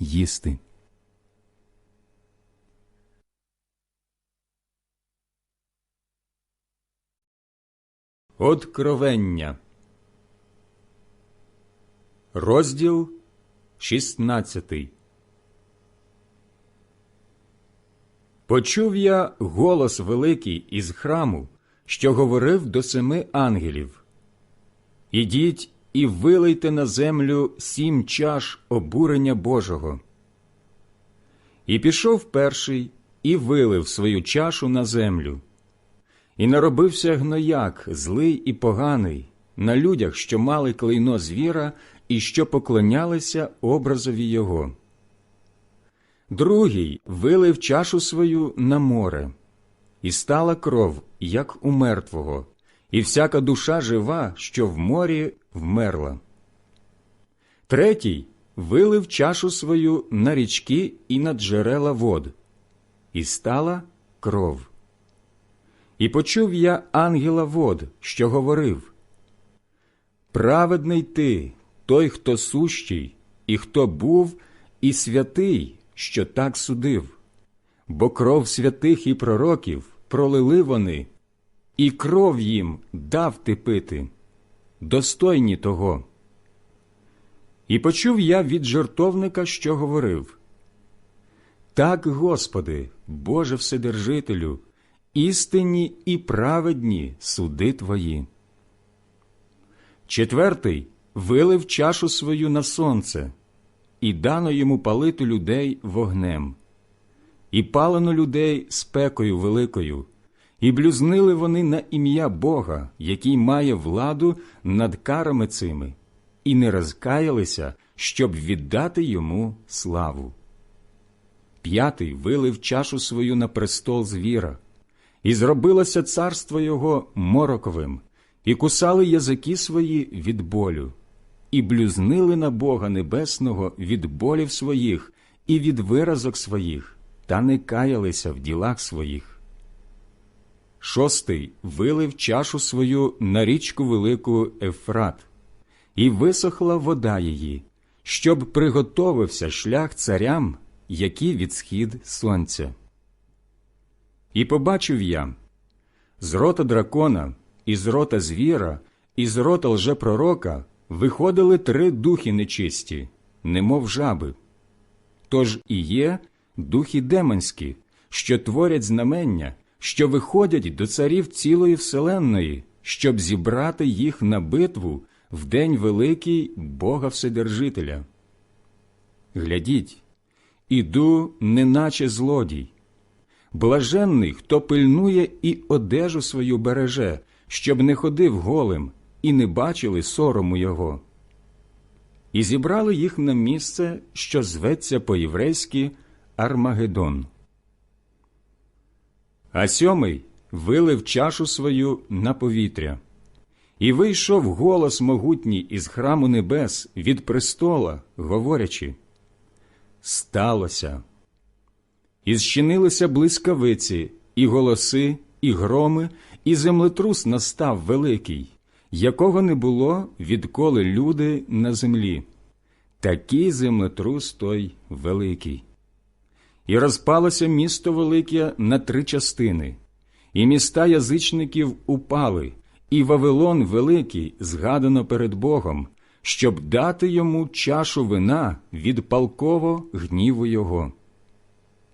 їсти. Откровення. Розділ 16 Почув я голос великий із храму, що говорив до семи ангелів Ідіть і вилийте на землю сім чаш обурення Божого. І пішов перший і вилив свою чашу на землю. І наробився гнояк, злий і поганий, на людях, що мали клейно звіра і що поклонялися образові його. Другий вилив чашу свою на море, і стала кров, як у мертвого, і всяка душа жива, що в морі вмерла. Третій вилив чашу свою на річки і на джерела вод, і стала кров. І почув я ангела вод, що говорив Праведний ти, той, хто сущий, і хто був, і святий, що так судив, бо кров святих і пророків пролили вони, і кров їм дав ти пити, достойні того. І почув я від жертовника, що говорив Так, Господи, Боже Вседержителю, істинні і праведні суди Твої. Четвертий вилив чашу свою на сонце, і дано йому палити людей вогнем, і палено людей спекою великою, і блюзнили вони на ім'я Бога, який має владу над карами цими, і не розкаялися, щоб віддати йому славу. П'ятий вилив чашу свою на престол звіра, і зробилося царство його мороковим, і кусали язики свої від болю, і блюзнили на Бога Небесного від болів своїх і від виразок своїх, та не каялися в ділах своїх. Шостий вилив чашу свою на річку велику Ефрат, і висохла вода її, щоб приготовився шлях царям, які від схід сонця. І побачив я з рота дракона із рота звіра, із рота лжепророка виходили три духи нечисті, немов жаби. Тож і є духи демонські, що творять знамення, що виходять до царів цілої вселенної, щоб зібрати їх на битву в день великий Бога Вседержителя. Глядіть, іду, неначе злодій. Блаженний, хто пильнує і одежу свою береже, щоб не ходив голим і не бачили сорому його. І зібрали їх на місце, що зветься по-єврейськи Армагеддон. А сьомий вилив чашу свою на повітря. І вийшов голос могутній із храму небес від престола, говорячи Сталося. І зчинилися блискавиці, і голоси, і громи, і землетрус настав великий, якого не було, відколи люди на землі. Такий землетрус той великий. І розпалося місто велике на три частини, і міста язичників упали, і Вавилон великий згадано перед Богом, щоб дати йому чашу вина від палково гніву його.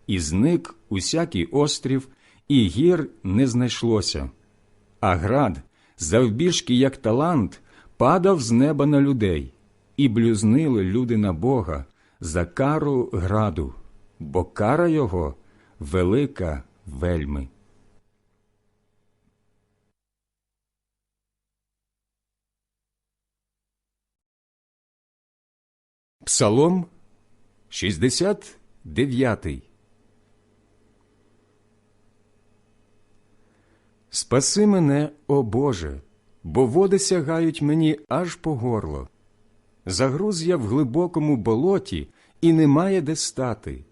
І зник усякий острів, і гір не знайшлося. А град, завбільшки як талант, падав з неба на людей, і блюзнили люди на Бога за кару граду, бо кара його велика вельми. Псалом 69 Спаси мене, о Боже, бо води сягають мені аж по горло. Загруз я в глибокому болоті, і немає де стати.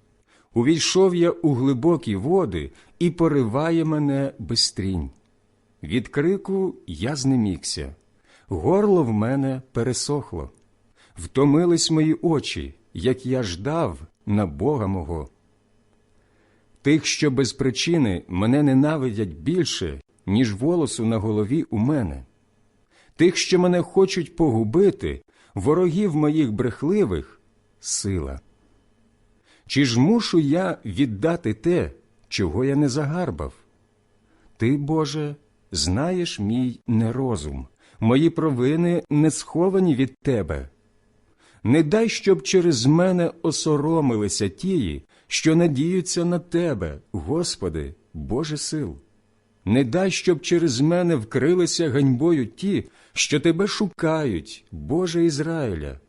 Увійшов я у глибокі води, і пориває мене безстрінь. Від крику я знемігся, горло в мене пересохло. Втомились мої очі, як я ждав на Бога мого. Тих, що без причини мене ненавидять більше, ніж волосу на голові у мене, тих, що мене хочуть погубити, ворогів моїх брехливих сила. Чи ж мушу я віддати те, чого я не загарбав? Ти, Боже, знаєш мій нерозум, мої провини не сховані від Тебе. Не дай, щоб через мене осоромилися тії, що надіються на Тебе, Господи, Боже сил. Не дай, щоб через мене вкрилися ганьбою ті, що Тебе шукають, Боже Ізраїля.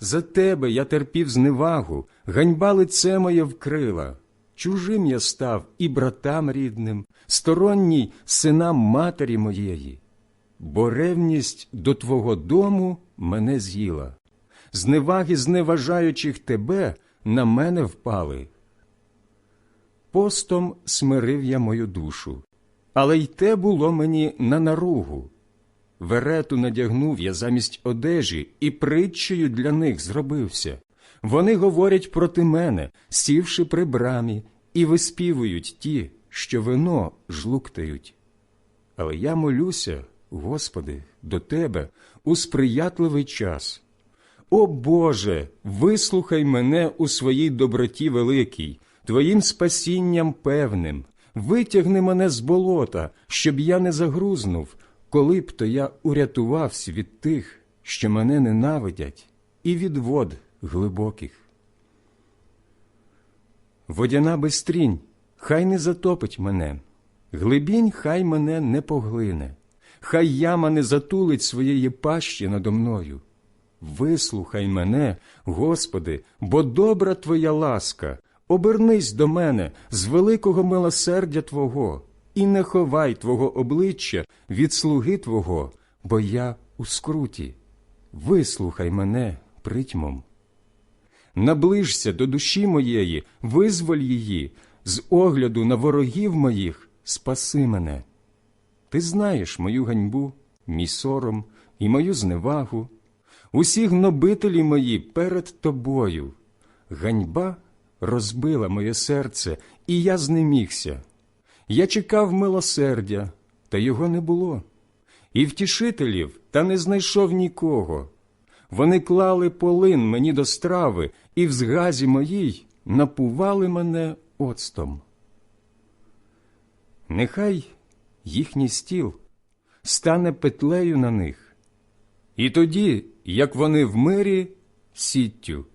За Тебе я терпів зневагу, ганьба лице моє вкрила. Чужим я став і братам рідним, сторонній синам матері моєї, бо ревність до Твого дому мене з'їла. Зневаги зневажаючих тебе на мене впали. Постом смирив я мою душу, але й те було мені на наругу. Верету надягнув я замість одежі і притчею для них зробився. Вони говорять проти мене, сівши при брамі, і виспівують ті, що вино жлуктають. Але я молюся, Господи, до Тебе у сприятливий час. О Боже, вислухай мене у своїй доброті великій, Твоїм спасінням певним, витягни мене з болота, щоб я не загрузнув, коли б то я урятувався від тих, що мене ненавидять, і від вод глибоких. Водяна безстрінь, хай не затопить мене, глибінь хай мене не поглине, хай яма не затулить своєї пащі надо мною. Вислухай мене, Господи, бо добра Твоя ласка, обернись до мене з великого милосердя Твого, і не ховай Твого обличчя від слуги Твого, бо я у скруті. Вислухай мене притьмом. Наближся до душі моєї, визволь її, з огляду на ворогів моїх спаси мене. Ти знаєш мою ганьбу, мій сором і мою зневагу усі гнобителі мої перед тобою. Ганьба розбила моє серце, і я знемігся. Я чекав милосердя, та його не було. і втішителів, та не знайшов нікого. Вони клали полин мені до страви, і в згазі моїй напували мене оцтом. Нехай їхній стіл стане петлею на них, і тоді, як вони в мирі, сіттю.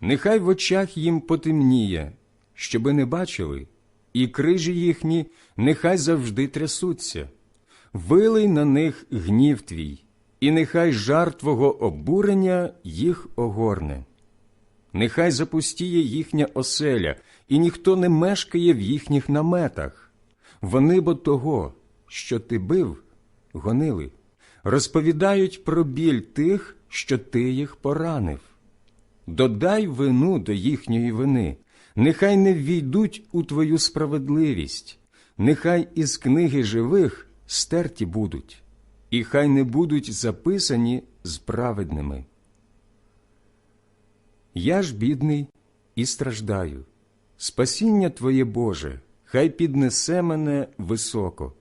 Нехай в очах їм потемніє, щоби не бачили, і крижі їхні нехай завжди трясуться. Вилий на них гнів твій, і нехай жар твого обурення їх огорне. Нехай запустіє їхня оселя, і ніхто не мешкає в їхніх наметах. Вони бо того, що ти бив, гонили, розповідають про біль тих, що ти їх поранив. Додай вину до їхньої вини, нехай не ввійдуть у твою справедливість, нехай із книги живих стерті будуть, і хай не будуть записані з праведними. Я ж бідний і страждаю. Спасіння Твоє Боже, хай піднесе мене високо.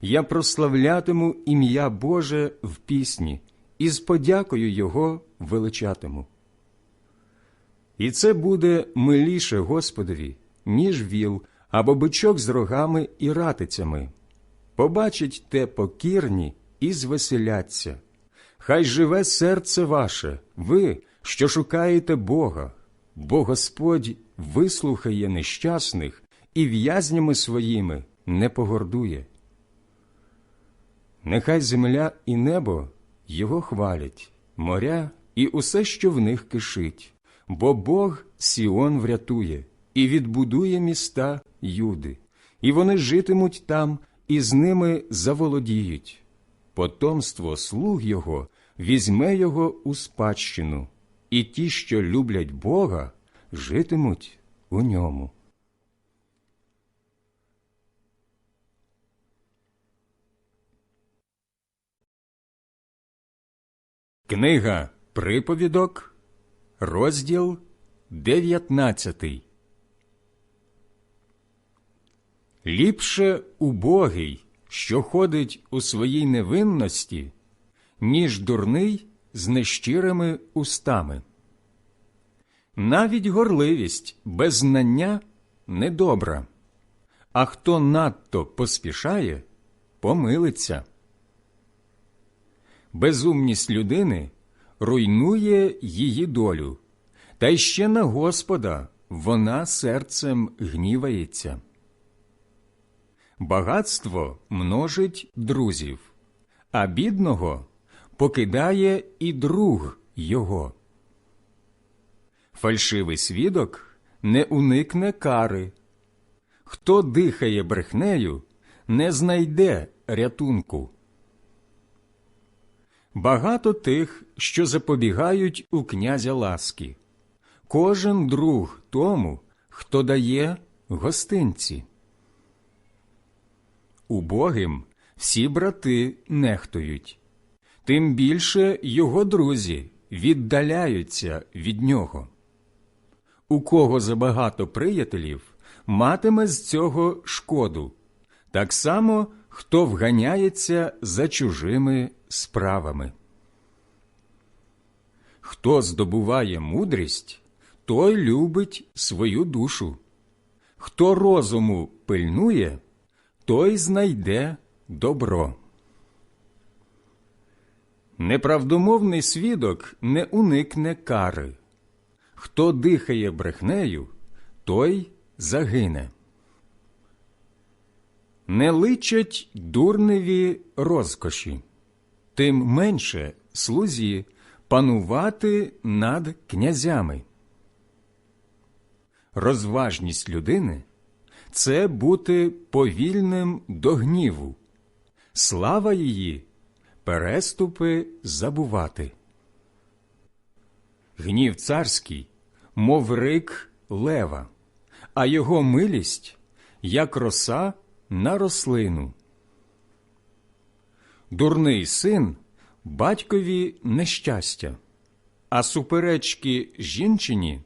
Я прославлятиму ім'я Боже в пісні і з подякою Його величатиму. І це буде миліше Господові, ніж віл або бичок з рогами і ратицями. Побачить те покірні і звеселяться. Хай живе серце ваше, ви, що шукаєте Бога, бо Господь вислухає нещасних і в'язнями своїми не погордує. Нехай земля і небо його хвалять, моря і усе, що в них кишить, бо Бог Сіон врятує і відбудує міста Юди, і вони житимуть там і з ними заволодіють. Потомство слуг його візьме його у спадщину, і ті, що люблять Бога, житимуть у ньому. Книга Приповідок, розділ 19 Ліпше убогий, що ходить у своїй невинності, ніж дурний з нещирими устами. Навіть горливість без знання недобра, а хто надто поспішає, помилиться. Безумність людини руйнує її долю, та й ще на Господа вона серцем гнівається. Багатство множить друзів, а бідного покидає і друг його. Фальшивий свідок не уникне кари. Хто дихає брехнею, не знайде рятунку. Багато тих, що запобігають у князя ласки, кожен друг тому, хто дає гостинці. Убогим всі брати нехтують, тим більше його друзі віддаляються від нього. У кого забагато приятелів, матиме з цього шкоду, так само хто вганяється за чужими справами. Хто здобуває мудрість, той любить свою душу. Хто розуму пильнує, той знайде добро. Неправдомовний свідок не уникне кари. Хто дихає брехнею, той загине. Не личать дурневі розкоші, тим менше слузі панувати над князями. Розважність людини це бути повільним до гніву, слава її переступи забувати. Гнів царський, мов рик лева, а його милість, як роса на рослину. Дурний син батькові нещастя, а суперечки жінчині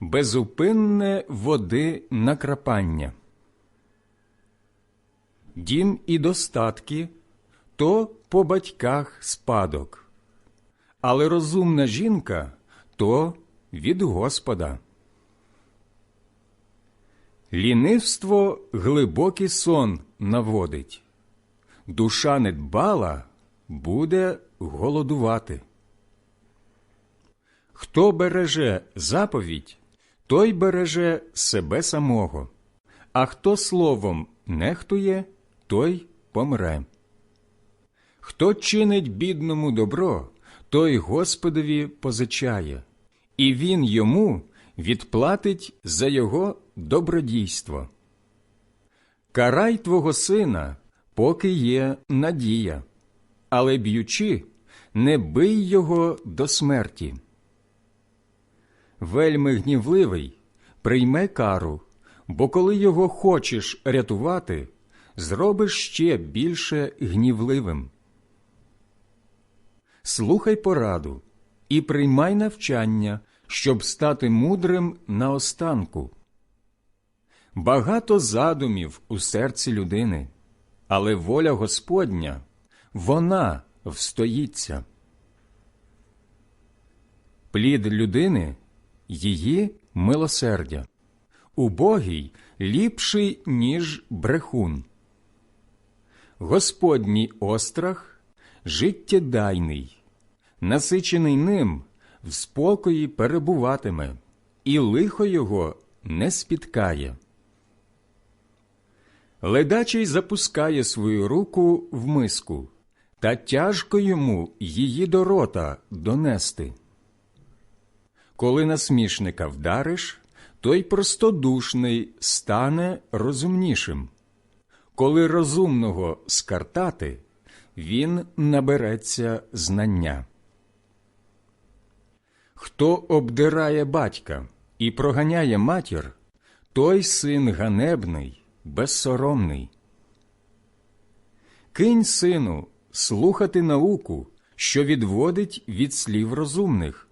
безупинне води накрапання. Дім і достатки то по батьках спадок, але розумна жінка то від Господа. Лінивство глибокий сон наводить, душа недбала буде голодувати. Хто береже заповідь, той береже себе самого, а хто словом нехтує, той помре. Хто чинить бідному добро, той Господові позичає, і він йому відплатить за його добродійство. Карай твого сина, поки є надія, але б'ючи, не бий його до смерті. Вельми гнівливий, прийме кару, бо коли його хочеш рятувати, зробиш ще більше гнівливим. Слухай пораду і приймай навчання, щоб стати мудрим наостанку. Багато задумів у серці людини, але воля Господня вона встоїться. Плід людини її милосердя, убогий ліпший, ніж брехун. Господній острах життєдайний, насичений ним в спокої перебуватиме, і лихо його не спіткає. Ледачий запускає свою руку в миску, та тяжко йому її до рота донести. Коли насмішника вдариш, той простодушний стане розумнішим. Коли розумного скартати, він набереться знання. Хто обдирає батька і проганяє матір, той син ганебний, безсоромний. Кинь, сину, слухати науку, що відводить від слів розумних.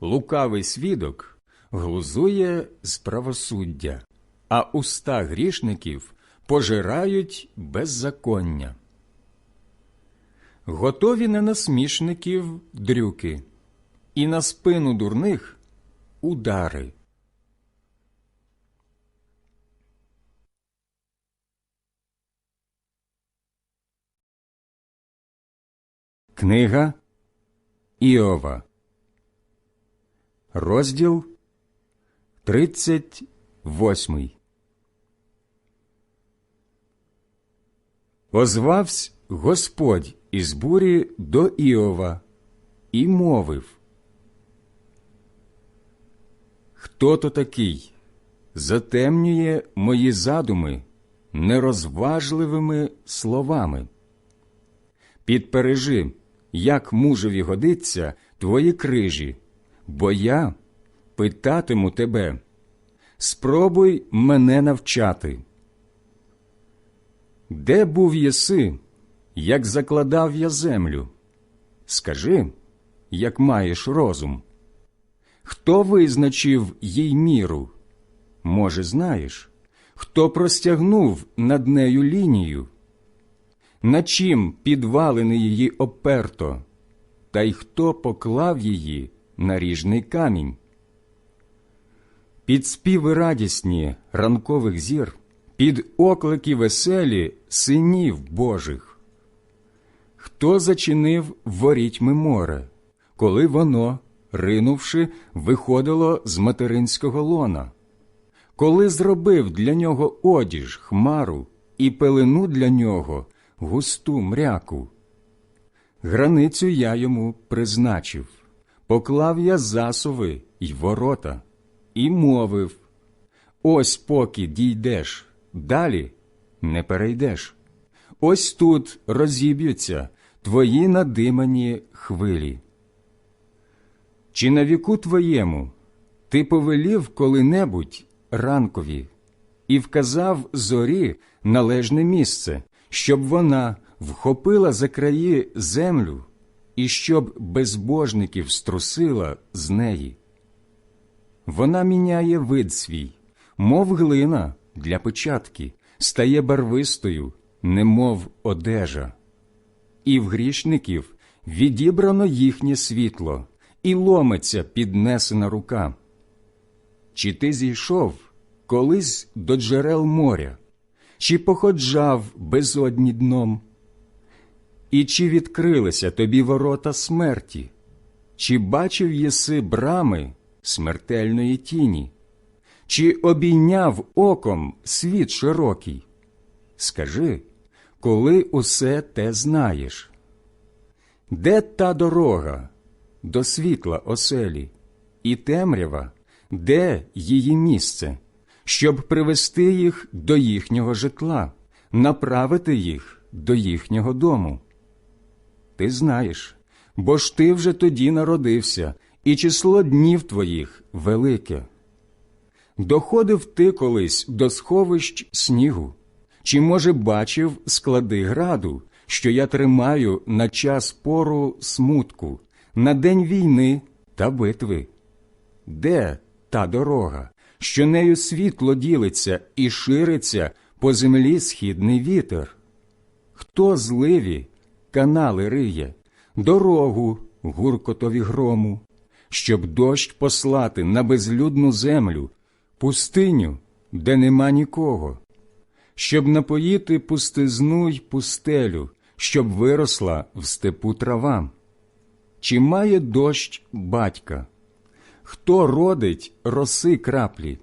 Лукавий свідок глузує з правосуддя, а уста грішників пожирають беззаконня. Готові на насмішників дрюки, і на спину дурних удари. Книга Іова, розділ 38 Озвавсь Господь із бурі до Іова і мовив Хто то такий? Затемнює мої задуми нерозважливими словами? Підпережи, як мужеві годиться твої крижі, бо я питатиму тебе. Спробуй мене навчати. Де був єси, як закладав я землю? Скажи, як маєш розум. Хто визначив їй міру? Може, знаєш, хто простягнув над нею лінію? На чим підвалини її оперто, та й хто поклав її на ріжний камінь? Під співи радісні ранкових зір, під оклики веселі синів Божих. Хто зачинив ворітьми море, коли воно, ринувши, виходило з материнського лона? Коли зробив для нього одіж, хмару і пелену для нього густу мряку? Границю я йому призначив, поклав я засови й ворота, і мовив Ось поки дійдеш, далі не перейдеш. Ось тут розіб'ються твої надимані хвилі. Чи на віку твоєму ти повелів коли-небудь ранкові і вказав зорі належне місце, щоб вона вхопила за краї землю і щоб безбожників струсила з неї? Вона міняє вид свій, мов глина для печатки, стає барвистою, немов одежа. і в грішників відібрано їхнє світло, і ломиться піднесена рука. Чи ти зійшов колись до джерел моря, чи походжав безодні дном? І чи відкрилися тобі ворота смерті, чи бачив єси брами смертельної тіні, чи обійняв оком світ широкий? Скажи, коли усе те знаєш? Де та дорога до світла оселі, і темрява, де її місце, щоб привести їх до їхнього житла, направити їх до їхнього дому? Ти знаєш, бо ж ти вже тоді народився, і число днів твоїх велике. Доходив ти колись до сховищ снігу, чи, може, бачив склади граду, що я тримаю на час пору смутку, на день війни та битви? Де та дорога, що нею світло ділиться і шириться по землі східний вітер? Хто зливі канали риє, дорогу гуркотові грому, щоб дощ послати на безлюдну землю, пустиню, де нема нікого, щоб напоїти пустизну й пустелю, щоб виросла в степу трава? Чи має дощ батька? Хто родить роси краплі?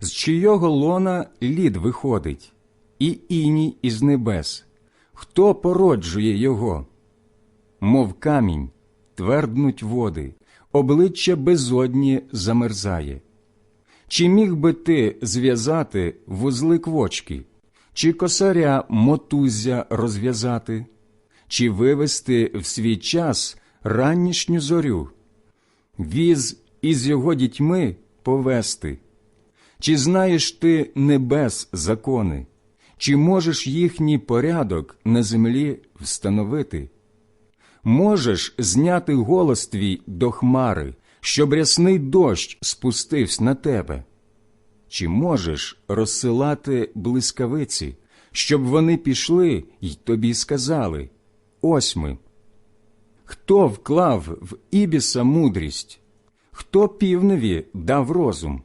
З чийого лона лід виходить, і іній із небес? Хто породжує його? Мов камінь, тверднуть води, обличчя безодні замерзає. Чи міг би ти зв'язати вузли квочки, чи косаря мотузя розв'язати, чи вивести в свій час ранішню зорю, віз із його дітьми повести? Чи знаєш ти небес закони? Чи можеш їхній порядок на землі встановити? Можеш зняти голос твій до хмари, щоб рясний дощ спустився на тебе? Чи можеш розсилати блискавиці, щоб вони пішли й тобі сказали Ось ми. Хто вклав в Ібіса мудрість? Хто півневі дав розум?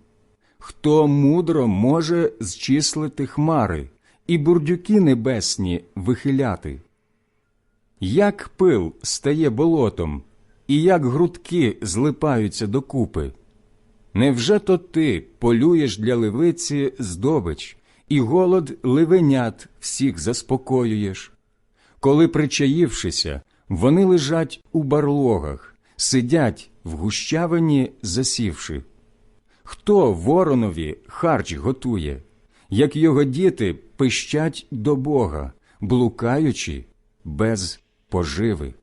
Хто мудро може зчислити хмари і бурдюки небесні вихиляти? Як пил стає болотом, і як грудки злипаються докупи? Невже то ти полюєш для ливиці здобич, і голод ливенят всіх заспокоюєш? Коли, причаївшися, вони лежать у барлогах, сидять в гущавині засівши. Хто воронові харч готує, як його діти пищать до Бога, блукаючи без поживи?